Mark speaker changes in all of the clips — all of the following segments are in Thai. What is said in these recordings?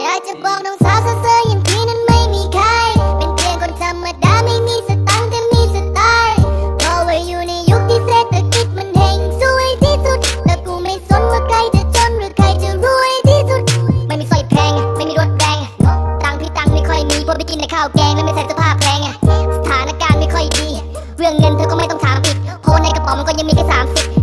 Speaker 1: อยากจะบอกน้องสาวเซ่ออย่างพี่นั้นไม่มีใคร เป็นเพียงคนธรรมดาไม่มีสตังค์แต่มีสไตล์เพราะว่าอยู่ในยุคที่เศรษฐกิจมันเฮงสวยที่สุด แต่กูไม่สนว่าใครจะจนหรือใครจะรวยที่สุด ไม่มีสร้อยแพง ไม่มีรถแรงตังค์พี่ตังค์ไม่ค่อยมีเพราะไปกินในข้าวแกงแล้วไม่ใส่เสื้อผ้าแพงสถานการณ์ไม่ค่อยดี เรื่องเงินเธอก็ไม่ต้องถามอีกเพราะในกระเป๋ามันก็ยังมีแค่สามสิบ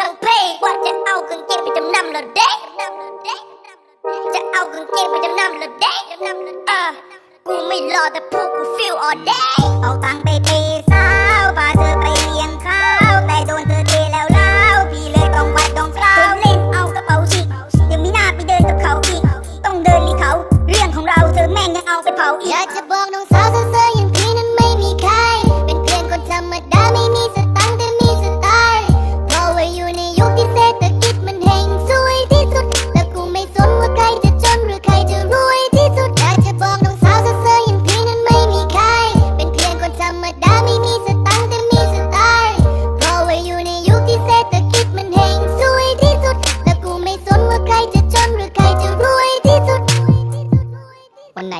Speaker 2: ทั้งเพว่า
Speaker 1: จะ
Speaker 2: เอา
Speaker 1: กาง
Speaker 2: เกงไปจำนำเหรอเด็กจะเอากางเกงไปจำนำเหรอเด็กเออกูไม่รอแต่พวกกูฟิลออเดย์เอาตังไปเปสาวพาเธอไปเลี้ยงข้าวแต่โดนเธอเทแล้วเล่าพี่เลยต้องวัดต้องเฝ้าเล่นเอากระเป๋าฉีกยังมีหน้าไปเดินกับเขาอีกต้องเดินลีเขา เรื่องของเราเธอแม่งยังเอาไปเผาอี
Speaker 1: กอยากจะบอกน้องสาวเซ่ออย่าง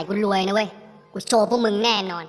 Speaker 2: กูรวยนะเว้ย กูโชว์พวกมึงแน่นอน